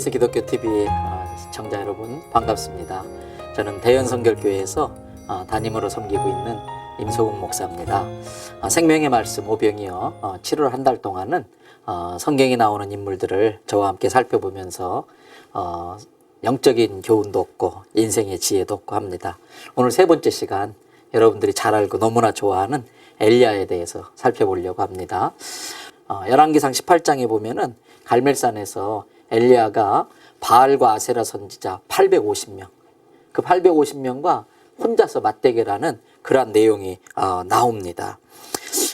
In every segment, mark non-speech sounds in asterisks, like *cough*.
KBS 기독교 TV 어, 시청자 여러분 반갑습니다. 저는 대연성결교회에서 어, 담임으로 섬기고 있는 임소국 목사입니다. 어, 생명의 말씀 오병이어 어, 7월 한 달 동안은 어, 성경에 나오는 인물들을 저와 함께 살펴보면서 어, 영적인 교훈도 얻고 인생의 지혜도 얻고 합니다. 오늘 세 번째 시간 여러분들이 잘 알고 너무나 좋아하는 엘리야에 대해서 살펴보려고 합니다. 어, 열왕기상 18장에 보면은 갈멜산에서 엘리야가 바알과 아세라 선지자 850명, 그 850명과 혼자서 맞대결하는 그러한 내용이 어, 나옵니다.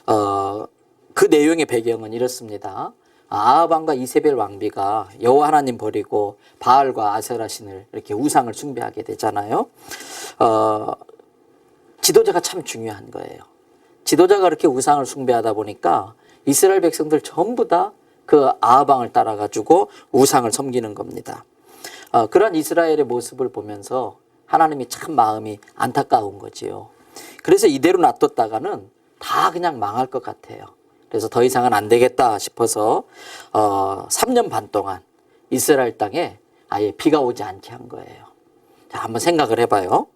어, 그 내용의 배경은 이렇습니다. 아합 왕과 이세벨 왕비가 여호와 하나님 버리고 바알과 아세라 신을 이렇게 우상을 숭배하게 되잖아요. 어, 지도자가 참 중요한 거예요. 지도자가 그렇게 우상을 숭배하다 보니까 이스라엘 백성들 전부 다 그 아합왕을 따라 가지고 우상을 섬기는 겁니다. 어, 그런 이스라엘의 모습을 보면서 하나님이 참 마음이 안타까운 거지요. 그래서 이대로 놔뒀다가는 다 그냥 망할 것 같아요. 그래서 더 이상은 안 되겠다 싶어서 어, 3년 반 동안 이스라엘 땅에 아예 비가 오지 않게 한 거예요. 자, 한번 생각을 해봐요.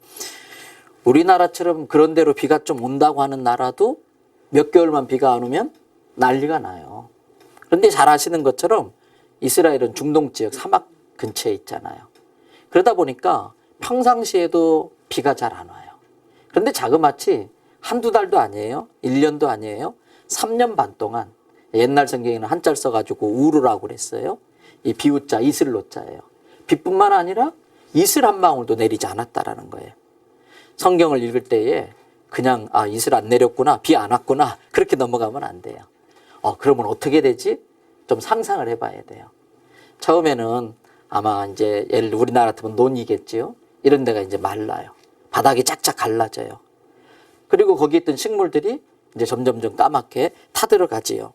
우리나라처럼 그런 대로 비가 좀 온다고 하는 나라도 몇 개월만 비가 안 오면 난리가 나요. 그런데 잘 아시는 것처럼 이스라엘은 중동 지역 사막 근처에 있잖아요. 그러다 보니까 평상시에도 비가 잘 안 와요. 그런데 자그마치 한두 달도 아니에요. 1년도 아니에요. 3년 반 동안 옛날 성경에는 한자를 써가지고 우르라고 그랬어요. 이 비우자 이슬로자예요. 비뿐만 아니라 이슬 한 방울도 내리지 않았다라는 거예요. 성경을 읽을 때에 그냥 아 이슬 안 내렸구나 비 안 왔구나 그렇게 넘어가면 안 돼요. 어 그러면 어떻게 되지? 좀 상상을 해봐야 돼요. 처음에는 아마 이제 예를 우리나라 같으면 논이겠지요. 이런 데가 이제 말라요. 바닥이 쫙쫙 갈라져요. 그리고 거기 있던 식물들이 이제 점점점 까맣게 타들어가지요.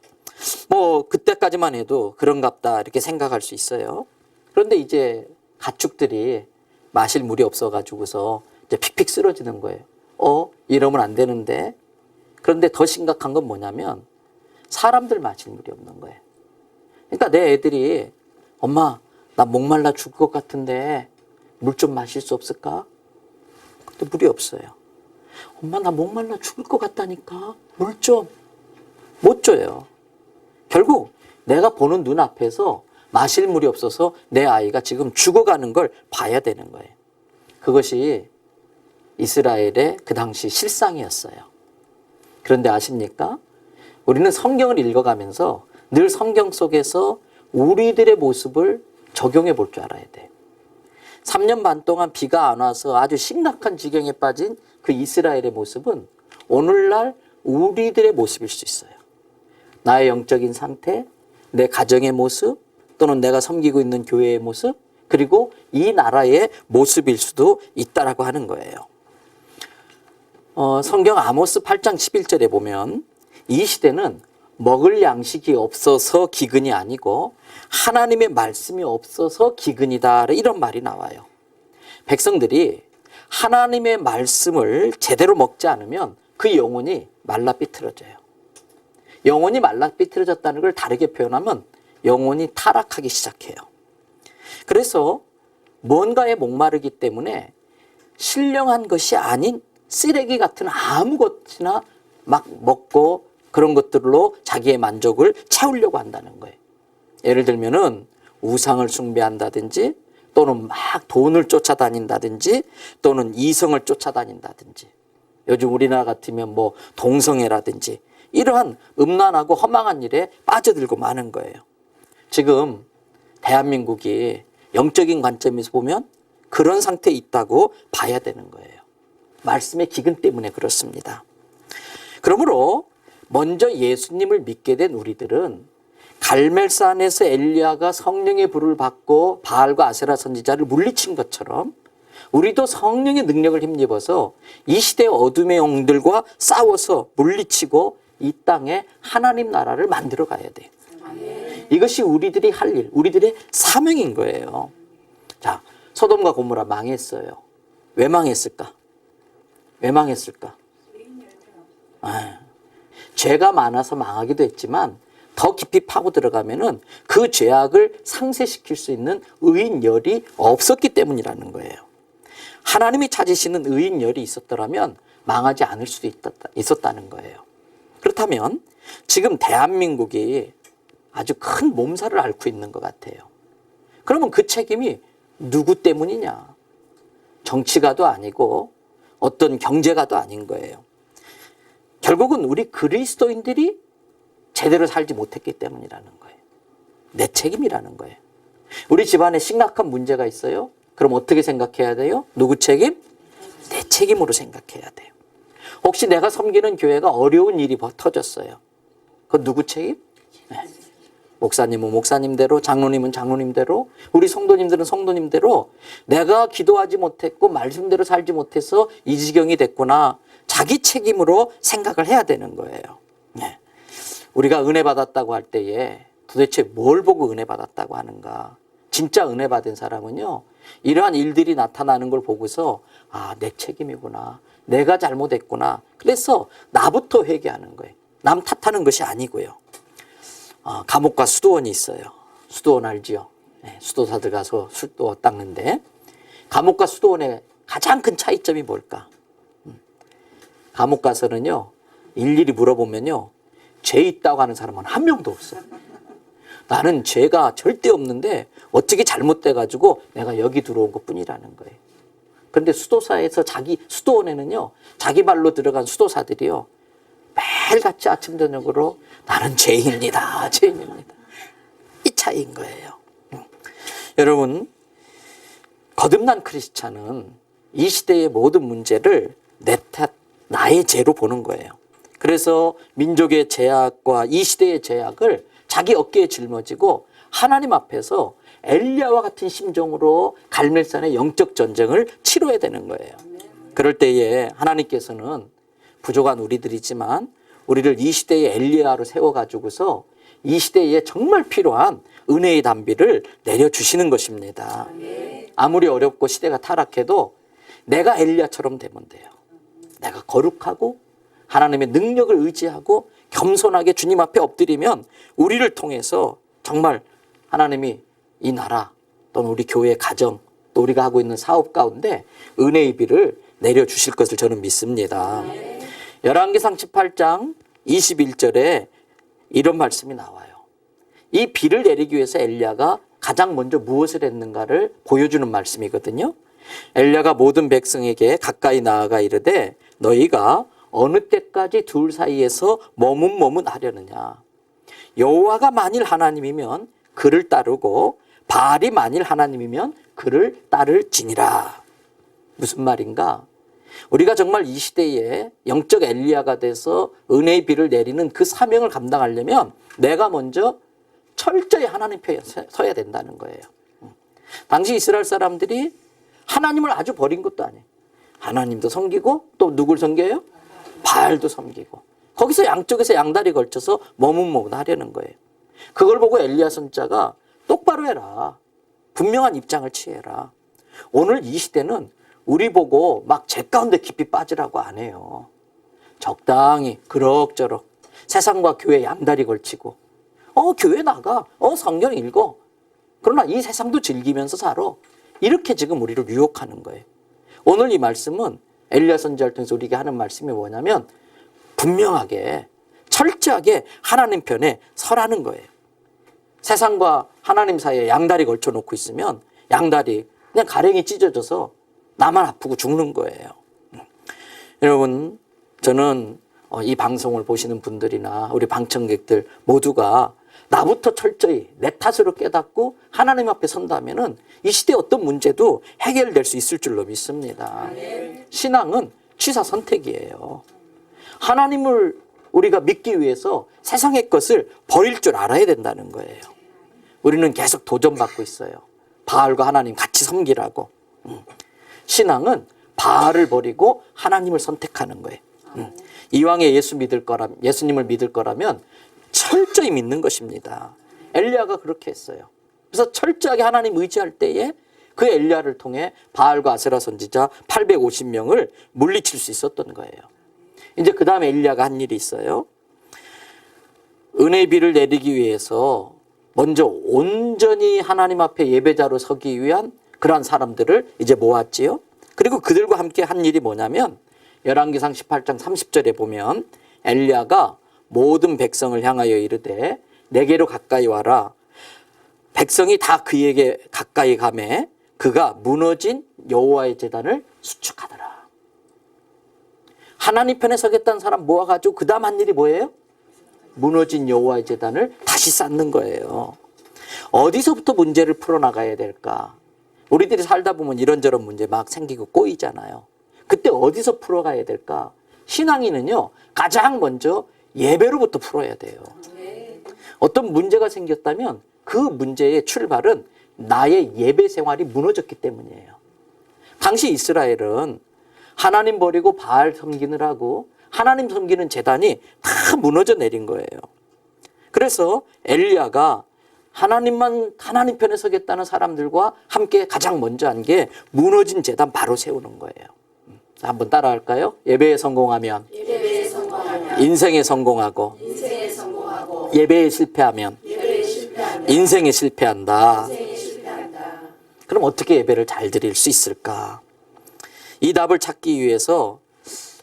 뭐 그때까지만 해도 그런갑다 이렇게 생각할 수 있어요. 그런데 이제 가축들이 마실 물이 없어가지고서 이제 픽픽 쓰러지는 거예요. 어 이러면 안 되는데. 그런데 더 심각한 건 뭐냐면 사람들 마실 물이 없는 거예요. 그러니까 내 애들이 엄마 나 목말라 죽을 것 같은데 물 좀 마실 수 없을까? 근데 물이 없어요. 엄마 나 목말라 죽을 것 같다니까 물 좀 못 줘요. 결국 내가 보는 눈 앞에서 마실 물이 없어서 내 아이가 지금 죽어가는 걸 봐야 되는 거예요. 그것이 이스라엘의 그 당시 실상이었어요. 그런데 아십니까? 우리는 성경을 읽어가면서 늘 성경 속에서 우리들의 모습을 적용해 볼 줄 알아야 돼요. 3년 반 동안 비가 안 와서 아주 심각한 지경에 빠진 그 이스라엘의 모습은 오늘날 우리들의 모습일 수 있어요. 나의 영적인 상태, 내 가정의 모습, 또는 내가 섬기고 있는 교회의 모습, 그리고 이 나라의 모습일 수도 있다라고 하는 거예요. 어, 성경 아모스 8장 11절에 보면 이 시대는 먹을 양식이 없어서 기근이 아니고 하나님의 말씀이 없어서 기근이다. 이런 말이 나와요. 백성들이 하나님의 말씀을 제대로 먹지 않으면 그 영혼이 말라 삐뚤어져요. 영혼이 말라 삐뚤어졌다는 걸 다르게 표현하면 영혼이 타락하기 시작해요. 그래서 뭔가에 목마르기 때문에 신령한 것이 아닌 쓰레기 같은 아무것이나 막 먹고 그런 것들로 자기의 만족을 채우려고 한다는 거예요. 예를 들면은 우상을 숭배한다든지 또는 막 돈을 쫓아다닌다든지 또는 이성을 쫓아다닌다든지 요즘 우리나라 같으면 뭐 동성애라든지 이러한 음란하고 허망한 일에 빠져들고 마는 거예요. 지금 대한민국이 영적인 관점에서 보면 그런 상태에 있다고 봐야 되는 거예요. 말씀의 기근 때문에 그렇습니다. 그러므로 먼저 예수님을 믿게 된 우리들은 갈멜산에서 엘리야가 성령의 불을 받고 바알과 아세라 선지자를 물리친 것처럼 우리도 성령의 능력을 힘입어서 이 시대의 어둠의 영들과 싸워서 물리치고 이 땅에 하나님 나라를 만들어 가야 돼. 이것이 우리들이 할 일, 우리들의 사명인 거예요. 자, 소돔과 고모라 망했어요. 왜 망했을까? 왜 망했을까? 아, 죄가 많아서 망하기도 했지만 더 깊이 파고 들어가면은 그 죄악을 상쇄시킬 수 있는 의인열이 없었기 때문이라는 거예요. 하나님이 찾으시는 의인열이 있었더라면 망하지 않을 수도 있었다, 있었다는 거예요. 그렇다면 지금 대한민국이 아주 큰 몸살을 앓고 있는 것 같아요. 그러면 그 책임이 누구 때문이냐? 정치가도 아니고 어떤 경제가도 아닌 거예요. 결국은 우리 그리스도인들이 제대로 살지 못했기 때문이라는 거예요. 내 책임이라는 거예요. 우리 집안에 심각한 문제가 있어요. 그럼 어떻게 생각해야 돼요? 누구 책임? 내 책임으로 생각해야 돼요. 혹시 내가 섬기는 교회가 어려운 일이 터졌어요. 그건 누구 책임? 네. 목사님은 목사님대로, 장로님은 장로님대로, 우리 성도님들은 성도님대로 내가 기도하지 못했고 말씀대로 살지 못해서 이 지경이 됐구나. 자기 책임으로 생각을 해야 되는 거예요. 네. 우리가 은혜 받았다고 할 때에 도대체 뭘 보고 은혜 받았다고 하는가? 진짜 은혜 받은 사람은요, 이러한 일들이 나타나는 걸 보고서, 아, 내 책임이구나. 내가 잘못했구나. 그래서 나부터 회개하는 거예요. 남 탓하는 것이 아니고요. 아, 감옥과 수도원이 있어요. 수도원 알지요? 네, 수도사들 가서 술도 닦는데, 감옥과 수도원의 가장 큰 차이점이 뭘까? 감옥 가서는요, 일일이 물어보면요, 죄 있다고 하는 사람은 한 명도 없어요. 나는 죄가 절대 없는데 어떻게 잘못돼가지고 내가 여기 들어온 것 뿐이라는 거예요. 그런데 수도사에서 자기, 수도원에는요, 자기 발로 들어간 수도사들이요, 매일같이 아침, 저녁으로 나는 죄인입니다. *laughs* 죄인입니다. 이 차이인 거예요. 음. 여러분, 거듭난 크리스찬은 이 시대의 모든 문제를 내 탓, 나의 죄로 보는 거예요. 그래서 민족의 제약과 이 시대의 제약을 자기 어깨에 짊어지고 하나님 앞에서 엘리야와 같은 심정으로 갈멜산의 영적 전쟁을 치러야 되는 거예요. 그럴 때에 하나님께서는 부족한 우리들이지만 우리를 이 시대의 엘리야로 세워 가지고서 이 시대에 정말 필요한 은혜의 담비를 내려 주시는 것입니다. 아무리 어렵고 시대가 타락해도 내가 엘리야처럼 되면 돼요. 내가 거룩하고 하나님의 능력을 의지하고 겸손하게 주님 앞에 엎드리면 우리를 통해서 정말 하나님이 이 나라 또는 우리 교회의 가정 또 우리가 하고 있는 사업 가운데 은혜의 비를 내려 주실 것을 저는 믿습니다. 11개상 18장 21절에 이런 말씀이 나와요. 이 비를 내리기 위해서 엘리아가 가장 먼저 무엇을 했는가를 보여주는 말씀이거든요. 엘리아가 모든 백성에게 가까이 나아가 이르되 너희가 어느 때까지 둘 사이에서 머문 머문 하려느냐 여호와가 만일 하나님이면 그를 따르고 바알이 만일 하나님이면 그를 따를지니라 무슨 말인가 우리가 정말 이 시대에 영적 엘리야가 돼서 은혜의 비를 내리는 그 사명을 감당하려면 내가 먼저 철저히 하나님 편에 서야 된다는 거예요. 음. 당시 이스라엘 사람들이 하나님을 아주 버린 것도 아니에요. 하나님도 섬기고 또 누굴 섬겨요? 바알도 섬기고 거기서 양쪽에서 양다리 걸쳐서 머뭇머뭇 하려는 거예요. 그걸 보고 엘리야 선자가 똑바로 해라. 분명한 입장을 취해라. 오늘 이 시대는 우리 보고 막 제 가운데 깊이 빠지라고 안 해요. 적당히 그럭저럭 세상과 교회 양다리 걸치고 어 교회 나가 어 성경 읽어 그러나 이 세상도 즐기면서 살아 이렇게 지금 우리를 유혹하는 거예요. 오늘 이 말씀은 엘리야 선지자를 통해서 우리에게 하는 말씀이 뭐냐면 분명하게 철저하게 하나님 편에 서라는 거예요. 세상과 하나님 사이에 양다리 걸쳐 놓고 있으면 양다리 그냥 가랭이 찢어져서 나만 아프고 죽는 거예요. 여러분 저는 어, 이 방송을 보시는 분들이나 우리 방청객들 모두가 나부터 철저히 내 탓으로 깨닫고 하나님 앞에 선다면은 이 시대 어떤 문제도 해결될 수 있을 줄로 믿습니다. 신앙은 취사 선택이에요. 하나님을 우리가 믿기 위해서 세상의 것을 버릴 줄 알아야 된다는 거예요. 우리는 계속 도전받고 있어요. 바알과 하나님 같이 섬기라고. 음. 신앙은 바알을 버리고 하나님을 선택하는 거예요. 음. 이왕에 예수 믿을 거라 예수님을 믿을 거라면 철저히 믿는 것입니다. 엘리야가 그렇게 했어요. 그래서 철저하게 하나님 의지할 때에 그 엘리야를 통해 바알과 아세라 선지자 850명을 물리칠 수 있었던 거예요. 이제 그 다음에 엘리야가 한 일이 있어요. 은혜비를 내리기 위해서 먼저 온전히 하나님 앞에 예배자로 서기 위한 그러한 사람들을 이제 모았지요. 그리고 그들과 함께 한 일이 뭐냐면 열왕기상 18장 30절에 보면 엘리야가 모든 백성을 향하여 이르되 내게로 가까이 와라. 백성이 다 그에게 가까이 가매 그가 무너진 여호와의 제단을 수축하더라. 하나님 편에 서겠다는 사람 모아가지고 그 다음 한 일이 뭐예요? 무너진 여호와의 제단을 다시 쌓는 거예요. 어디서부터 문제를 풀어나가야 될까? 우리들이 살다 보면 이런저런 문제 막 생기고 꼬이잖아요. 그때 어디서 풀어가야 될까? 신앙인은요, 가장 먼저 예배로부터 풀어야 돼요. 어떤 문제가 생겼다면 그 문제의 출발은 나의 예배 생활이 무너졌기 때문이에요. 당시 이스라엘은 하나님 버리고 바알 섬기느라고 하나님 섬기는 재단이 다 무너져 내린 거예요. 그래서 엘리야가 하나님만 하나님 편에 서겠다는 사람들과 함께 가장 먼저 한 게 무너진 재단 바로 세우는 거예요. 자, 한번 따라할까요? 예배에 성공하면 성공하면 인생에 성공하고 성공하고 예배에 실패하면 실패하면 인생에 실패한다. 실패한다. 그럼 어떻게 예배를 잘 드릴 수 있을까? 이 답을 찾기 위해서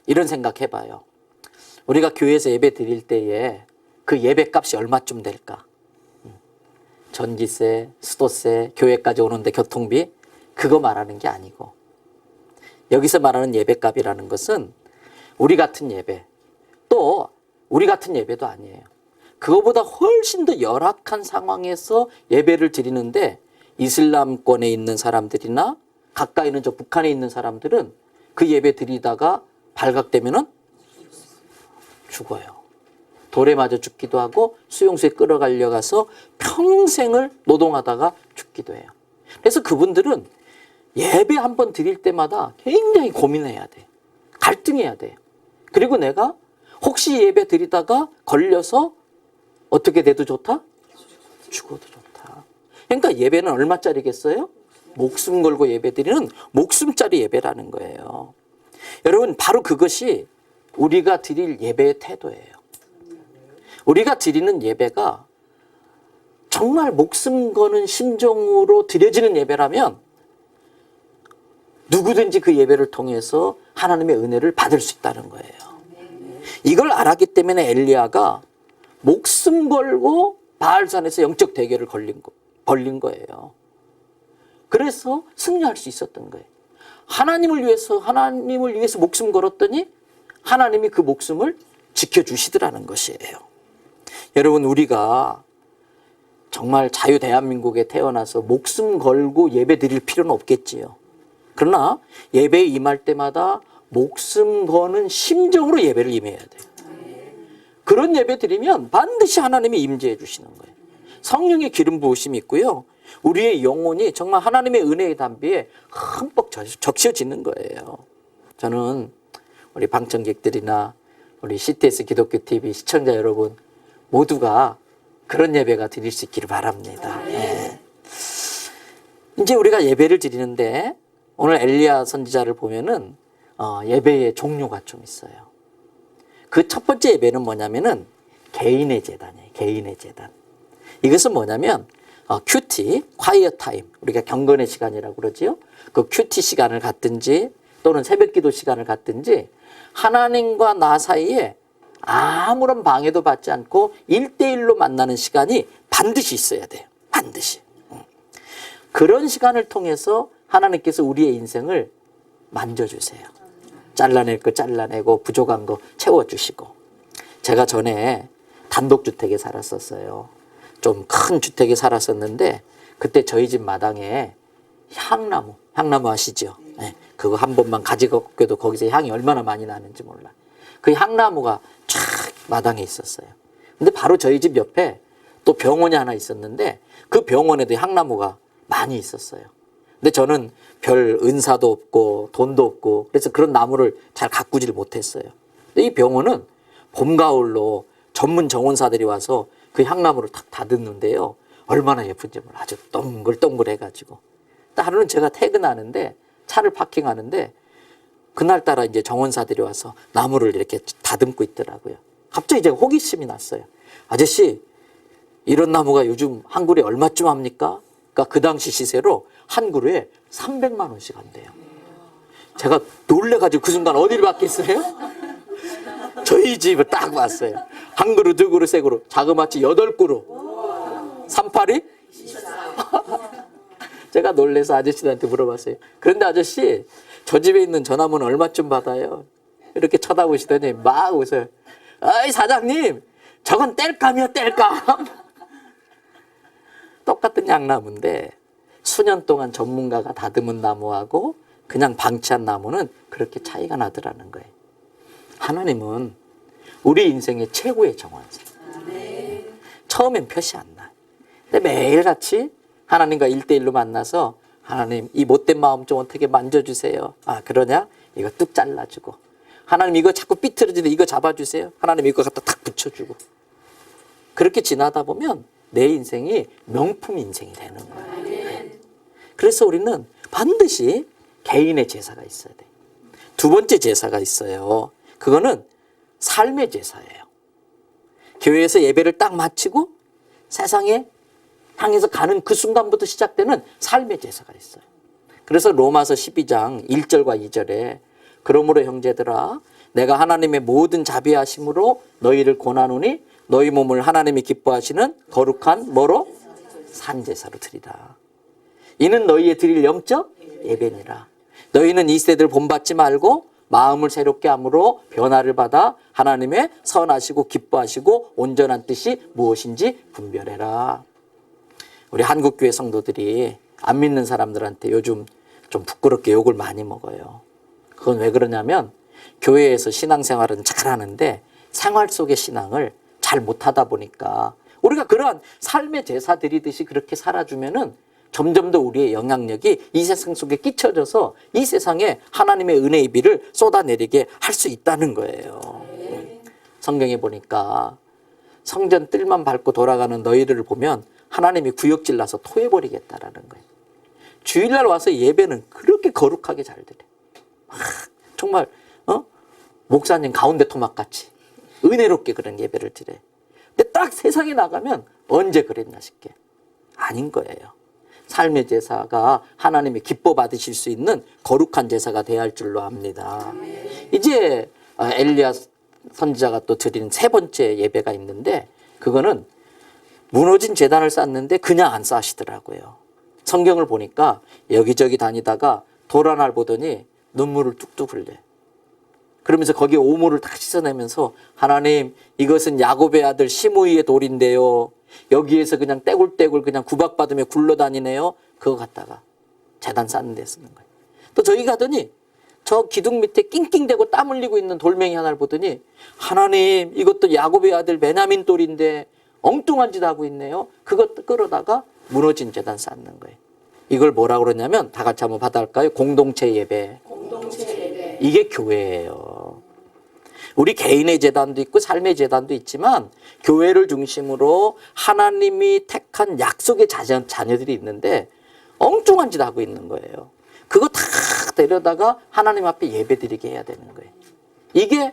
이런 생각 해 봐요. 우리가 교회에서 예배 드릴 때에 그 예배 값이 얼마쯤 될까? 음. 전기세, 수도세, 교회까지 오는데 교통비 그거 말하는 게 아니고 여기서 말하는 예배값이라는 것은 우리 같은 예배 또 우리 같은 예배도 아니에요. 그거보다 훨씬 더 열악한 상황에서 예배를 드리는데 이슬람권에 있는 사람들이나 가까이 있는 저 북한에 있는 사람들은 그 예배 드리다가 발각되면은 죽어요. 돌에 맞아 죽기도 하고 수용소에 끌어갈려 가서 평생을 노동하다가 죽기도 해요. 그래서 그분들은 예배 한 번 드릴 때마다 굉장히 고민해야 돼. 갈등해야 돼. 그리고 내가 혹시 예배 드리다가 걸려서 어떻게 돼도 좋다? 죽어도 좋다. 그러니까 예배는 얼마짜리겠어요? 목숨 걸고 예배 드리는 목숨짜리 예배라는 거예요. 여러분, 바로 그것이 우리가 드릴 예배의 태도예요. 우리가 드리는 예배가 정말 목숨 거는 심정으로 드려지는 예배라면 누구든지 그 예배를 통해서 하나님의 은혜를 받을 수 있다는 거예요. 이걸 알았기 때문에 엘리야가 목숨 걸고 바알산에서 영적 대결을 걸린, 거, 걸린 거예요. 그래서 승리할 수 있었던 거예요. 하나님을 위해서, 하나님을 위해서 목숨 걸었더니 하나님이 그 목숨을 지켜 주시더라는 것이에요. 여러분, 우리가 정말 자유 대한민국에 태어나서 목숨 걸고 예배 드릴 필요는 없겠지요. 그러나 예배에 임할 때마다 목숨 거는 심정으로 예배를 임해야 돼요. 그런 예배 드리면 반드시 하나님이 임재해 주시는 거예요. 성령의 기름 부으심이 있고요. 우리의 영혼이 정말 하나님의 은혜의 담비에 흠뻑 적셔지는 거예요. 저는 우리 방청객들이나 우리 CTS 기독교 TV 시청자 여러분 모두가 그런 예배가 드릴 수 있기를 바랍니다. 예. 이제 우리가 예배를 드리는데 오늘 엘리야 선지자를 보면은 어, 예배의 종류가 좀 있어요. 그 첫 번째 예배는 뭐냐면은 개인의 재단이에요. 개인의 재단. 이것은 뭐냐면 어, 큐티, 콰이어 타임, 우리가 경건의 시간이라고 그러지요. 그 큐티 시간을 갖든지 또는 새벽 기도 시간을 갖든지 하나님과 나 사이에 아무런 방해도 받지 않고 일대일로 만나는 시간이 반드시 있어야 돼요. 반드시. 음. 그런 시간을 통해서 하나님께서 우리의 인생을 만져주세요. 잘라낼 거 잘라내고 부족한 거 채워주시고. 제가 전에 단독주택에 살았었어요. 좀 큰 주택에 살았었는데 그때 저희 집 마당에 향나무, 향나무 아시죠? 네, 그거 한 번만 가지고도 거기서 향이 얼마나 많이 나는지 몰라. 그 향나무가 쫙 마당에 있었어요. 근데 바로 저희 집 옆에 또 병원이 하나 있었는데 그 병원에도 향나무가 많이 있었어요. 근데 저는 별 은사도 없고 돈도 없고 그래서 그런 나무를 잘 가꾸지를 못했어요. 근데 이 병원은 봄, 가을로 전문 정원사들이 와서 그 향나무를 탁 다듬는데요. 얼마나 예쁜지 몰라. 아주 동글동글해가지고. 하루는 제가 퇴근하는데 차를 파킹하는데 그날따라 이제 정원사들이 와서 나무를 이렇게 다듬고 있더라고요. 갑자기 제가 호기심이 났어요. 아저씨 이런 나무가 요즘 한 그루에 얼마쯤 합니까? 그러니까 그 당시 시세로 한 그루에 300만 원씩 한대요. 제가 놀래가지고 그 순간 어디를 봤겠어요? 저희 집을 딱 봤어요. 한 그루, 두 그루, 세 그루, 자그마치 여덟 그루. 38이? *laughs* 제가 놀래서 아저씨한테 물어봤어요. 그런데 아저씨, 저 집에 있는 저 나무는 얼마쯤 받아요? 이렇게 쳐다보시더니 막 웃어요. 아이, 사장님, 저건 뗄감이야, 뗄감. 똑같은 양나무인데 수년 동안 전문가가 다듬은 나무하고 그냥 방치한 나무는 그렇게 차이가 나더라는 거예요. 하나님은 우리 인생의 최고의 정원사. 처음엔 표시 안 나요. 근데 매일같이 하나님과 일대일로 만나서 하나님 이 못된 마음 좀 어떻게 만져주세요. 아 그러냐? 이거 뚝 잘라주고 하나님 이거 자꾸 삐뚤어지는데 이거 잡아주세요. 하나님 이거 갖다 탁 붙여주고 그렇게 지나다 보면 내 인생이 명품 인생이 되는 거예요. 그래서 우리는 반드시 개인의 제사가 있어야 돼. 두 번째 제사가 있어요. 그거는 삶의 제사예요. 교회에서 예배를 딱 마치고 세상에 향해서 가는 그 순간부터 시작되는 삶의 제사가 있어요. 그래서 로마서 12장 1절과 2절에 그러므로 형제들아 내가 하나님의 모든 자비하심으로 너희를 고나노니 너희 몸을 하나님이 기뻐하시는 거룩한 뭐로 산제사로 드리라. 이는 너희의 드릴 영적 예배니라. 너희는 이 세대를 본받지 말고 마음을 새롭게 함으로 변화를 받아 하나님의 선하시고 기뻐하시고 온전한 뜻이 무엇인지 분별해라. 우리 한국교회 성도들이 안 믿는 사람들한테 요즘 좀 부끄럽게 욕을 많이 먹어요. 그건 왜 그러냐면 교회에서 신앙생활은 잘하는데 생활 속의 신앙을 잘 못하다 보니까 우리가 그러한 삶의 제사 드리듯이 그렇게 살아주면은 점점 더 우리의 영향력이 이 세상 속에 끼쳐져서 이 세상에 하나님의 은혜의 비를 쏟아내리게 할 수 있다는 거예요. 성경에 보니까 성전 뜰만 밟고 돌아가는 너희들을 보면 하나님이 구역질 나서 토해버리겠다라는 거예요. 주일날 와서 예배는 그렇게 거룩하게 잘 드려. 막 정말 어? 목사님 가운데 토막 같이 은혜롭게 그런 예배를 드려. 근데 딱 세상에 나가면 언제 그랬나 싶게 아닌 거예요. 삶의 제사가 하나님이 기뻐 받으실 수 있는 거룩한 제사가 돼야 할 줄로 압니다. 이제 아, 엘리야 선지자가 또 드린 세 번째 예배가 있는데 그거는 무너진 재단을 쌓는데 그냥 안 쌓으시더라고요. 성경을 보니까 여기저기 다니다가 도란을 보더니 눈물을 뚝뚝 흘려. 그러면서 거기에 오물을 다 씻어내면서 하나님 이것은 야곱의 아들 시므이의 돌인데요. 여기에서 그냥 떼굴떼굴 그냥 구박받으며 굴러다니네요. 그거 갖다가 재단 쌓는 데 쓰는 거예요. 또 저기 가더니 저 기둥 밑에 낑낑대고 땀 흘리고 있는 돌멩이 하나를 보더니 하나님 이것도 야곱의 아들 베냐민 돌인데 엉뚱한 짓 하고 있네요. 그것 끌어다가 무너진 재단 쌓는 거예요. 이걸 뭐라 그러냐면 다 같이 한번 받아볼까요? 공동체 예배. 공동체 예배 이게 교회예요. 우리 개인의 재단도 있고 삶의 재단도 있지만 교회를 중심으로 하나님이 택한 약속의 자녀, 자녀들이 있는데 엉뚱한 짓 하고 있는 거예요. 그거 다 데려다가 하나님 앞에 예배 드리게 해야 되는 거예요. 이게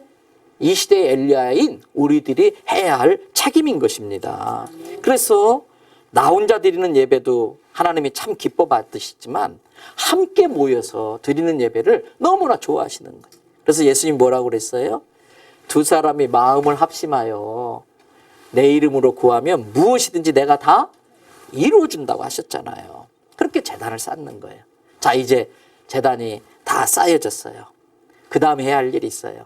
이 시대의 엘리야인 우리들이 해야 할 책임인 것입니다. 그래서 나 혼자 드리는 예배도 하나님이 참 기뻐 받으시지만 함께 모여서 드리는 예배를 너무나 좋아하시는 거예요. 그래서 예수님 뭐라고 그랬어요? 두 사람이 마음을 합심하여 내 이름으로 구하면 무엇이든지 내가 다 이루어준다고 하셨잖아요. 그렇게 재단을 쌓는 거예요. 자, 이제 재단이 다 쌓여졌어요. 그 다음에 해야 할 일이 있어요.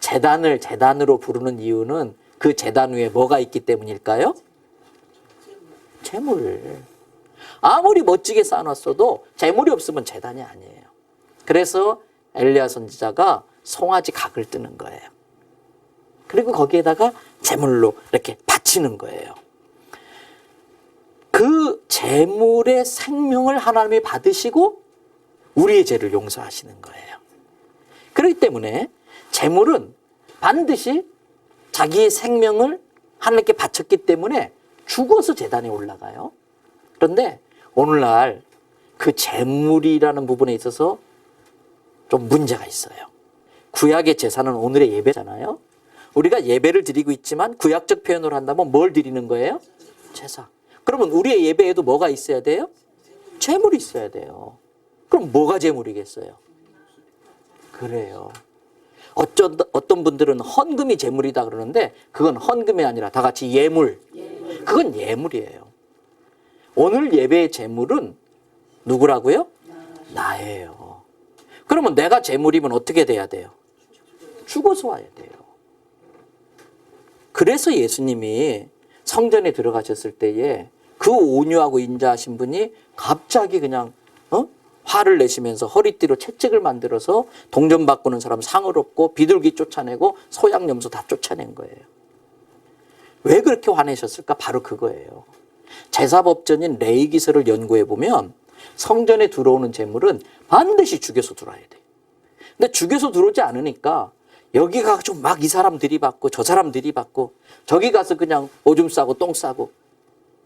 재단을 재단으로 부르는 이유는 그 재단 위에 뭐가 있기 때문일까요? 재물. 아무리 멋지게 쌓아놨어도 재물이 없으면 재단이 아니에요. 그래서 엘리야 선지자가 송아지 각을 뜨는 거예요. 그리고 거기에다가 재물로 이렇게 바치는 거예요. 그 재물의 생명을 하나님이 받으시고 우리의 죄를 용서하시는 거예요. 그렇기 때문에 재물은 반드시 자기의 생명을 하나님께 바쳤기 때문에 죽어서 재단에 올라가요. 그런데 오늘날 그 재물이라는 부분에 있어서 좀 문제가 있어요. 구약의 제사는 오늘의 예배잖아요. 우리가 예배를 드리고 있지만 구약적 표현으로 한다면 뭘 드리는 거예요? 제사. 그러면 우리의 예배에도 뭐가 있어야 돼요? 재물이 있어야 돼요. 그럼 뭐가 재물이겠어요? 그래요. 어쩐 어떤 분들은 헌금이 재물이다 그러는데 그건 헌금이 아니라 다 같이 예물. 그건 예물이에요. 오늘 예배의 재물은 누구라고요? 나예요. 그러면 내가 재물이면 어떻게 돼야 돼요? 죽어서 와야 돼요. 그래서 예수님이 성전에 들어가셨을 때에 그 온유하고 인자하신 분이 갑자기 그냥 어? 화를 내시면서 허리띠로 채찍을 만들어서 동전 바꾸는 사람 상을 얻고 비둘기 쫓아내고 소양 염소 다 쫓아낸 거예요. 왜 그렇게 화내셨을까? 바로 그거예요. 제사법전인 레이 기서를 연구해 보면 성전에 들어오는 재물은 반드시 죽여서 들어와야 돼. 근데 죽여서 들어오지 않으니까 여기 가서 막 이 사람 들이받고 저 사람 들이받고 저기 가서 그냥 오줌 싸고 똥 싸고.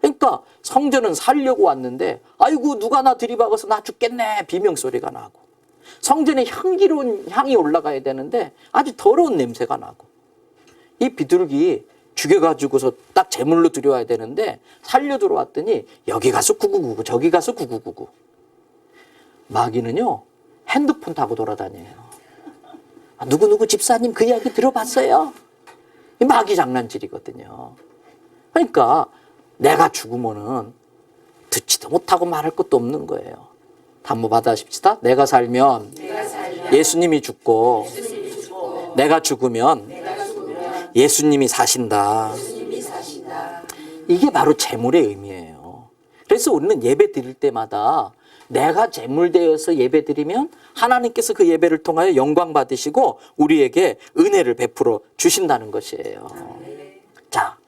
그러니까 성전은 살려고 왔는데 아이고 누가 나 들이박아서 나 죽겠네 비명 소리가 나고. 성전에 향기로운 향이 올라가야 되는데 아주 더러운 냄새가 나고. 이 비둘기 죽여가지고서 딱 제물로 들여와야 되는데 살려 들어왔더니 여기 가서 구구구구 저기 가서 구구구구. 마귀는요 핸드폰 타고 돌아다녀요. 아, 누구누구 집사님 그 이야기 들어봤어요 이 마귀 장난질이거든요 그러니까 내가 죽으면은 듣지도 못하고 말할 것도 없는 거예요 담보 받아십시다 내가 살면 내가 살면 예수님이 죽고 예수님이 죽고 내가 죽으면 내가 죽으면 예수님이 사신다. 예수님이 사신다. 이게 바로 재물의 의미예요. 그래서 우리는 예배 드릴 때마다 내가 재물 되어서 예배 드리면 하나님께서 그 예배를 통하여 영광 받으시고 우리에게 은혜를 베풀어 주신다는 것이에요. 자,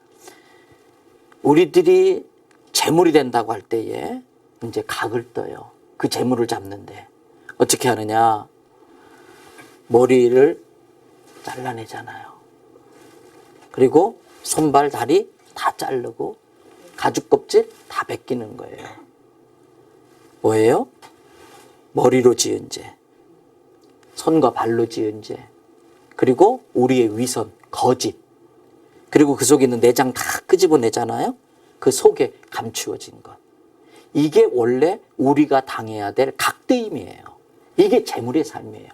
우리들이 재물이 된다고 할 때에 이제 각을 떠요. 그 재물을 잡는데 어떻게 하느냐? 머리를 잘라내잖아요. 그리고 손발 다리 다 자르고 가죽 껍질 다 벗기는 거예요. 뭐예요? 머리로 지은 죄, 손과 발로 지은 죄, 그리고 우리의 위선, 거짓, 그리고 그 속에 있는 내장 다 끄집어내잖아요. 그 속에 감추어진 것. 이게 원래 우리가 당해야 될 각대임이에요. 이게 재물의 삶이에요.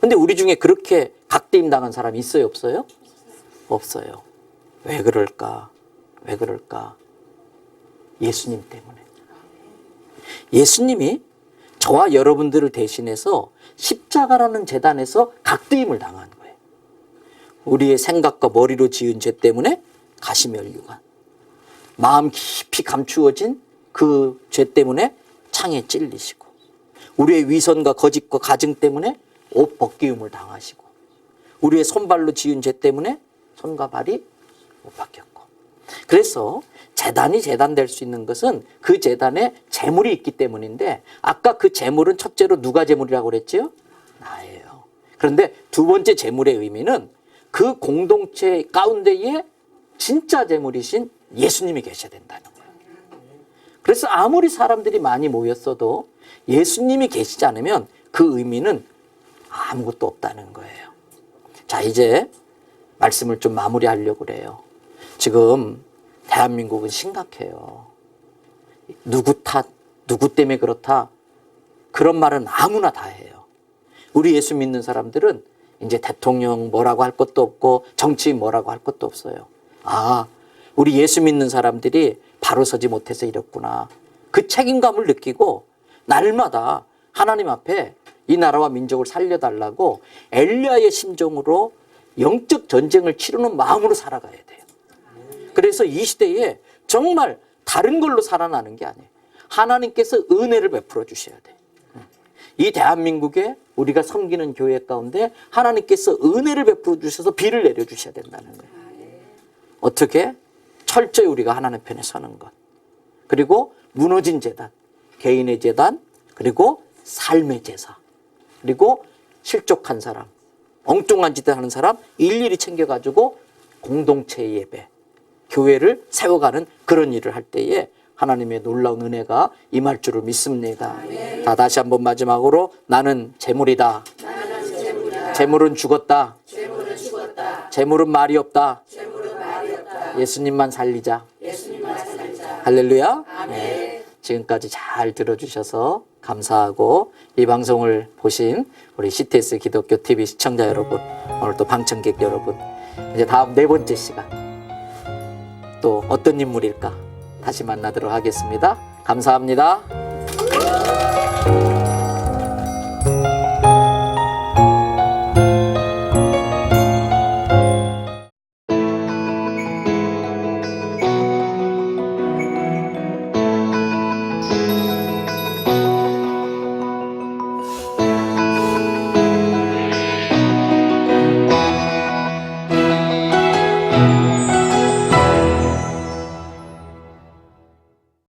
근데 우리 중에 그렇게 각대임 당한 사람이 있어요, 없어요? 없어요. 왜 그럴까? 왜 그럴까? 예수님 때문에. 예수님이 저와 여러분들을 대신해서 십자가라는 재단에서 각대임을 당한 거예요. 우리의 생각과 머리로 지은 죄 때문에 가시면류관. 마음 깊이 감추어진 그 죄 때문에 창에 찔리시고 우리의 위선과 거짓과 가증 때문에 옷 벗기움을 당하시고 우리의 손발로 지은 죄 때문에 손과 발이 못 바뀌었고 그래서 재단이 재단될 수 있는 것은 그 재단에 재물이 있기 때문인데 아까 그 재물은 첫째로 누가 재물이라고 그랬지요? 나예요. 그런데 두 번째 재물의 의미는 그 공동체 가운데에 진짜 재물이신 예수님이 계셔야 된다는 거예요. 그래서 아무리 사람들이 많이 모였어도 예수님이 계시지 않으면 그 의미는 아무것도 없다는 거예요. 자, 이제 말씀을 좀 마무리하려고 그래요. 지금 대한민국은 심각해요. 누구 탓, 누구 때문에 그렇다. 그런 말은 아무나 다 해요. 우리 예수 믿는 사람들은 이제 대통령 뭐라고 할 것도 없고 정치인 뭐라고 할 것도 없어요. 아, 우리 예수 믿는 사람들이 바로 서지 못해서 이랬구나. 그 책임감을 느끼고 날마다 하나님 앞에 이 나라와 민족을 살려달라고 엘리야의 심정으로 영적 전쟁을 치르는 마음으로 살아가야 돼요. 그래서 이 시대에 정말 다른 걸로 살아나는 게 아니에요. 하나님께서 은혜를 베풀어 주셔야 돼. 이 대한민국에 우리가 섬기는 교회 가운데 하나님께서 은혜를 베풀어 주셔서 비를 내려 주셔야 된다는 거예요. 어떻게? 철저히 우리가 하나님 편에 서는 것. 그리고 무너진 재단, 개인의 재단, 그리고 삶의 제사. 그리고 실족한 사람, 엉뚱한 짓을 하는 사람 일일이 챙겨가지고 공동체 예배, 교회를 세워가는 그런 일을 할 때에 하나님의 놀라운 은혜가 임할 줄을 믿습니다. 다 다시 한번 마지막으로 나는 재물이다. 나는. 재물은 죽었다. 재물은 죽었다. 재물은 말이 없다. 재물은 말이 없다. 예수님만 살리자. 예수님만 살리자. 할렐루야. 아멘. 네. 지금까지 잘 들어주셔서 감사하고 이 방송을 보신 우리 CTS 기독교 TV 시청자 여러분, 오늘 또 방청객 여러분, 이제 다음 네 번째 시간 또 어떤 인물일까 다시 만나도록 하겠습니다. 감사합니다.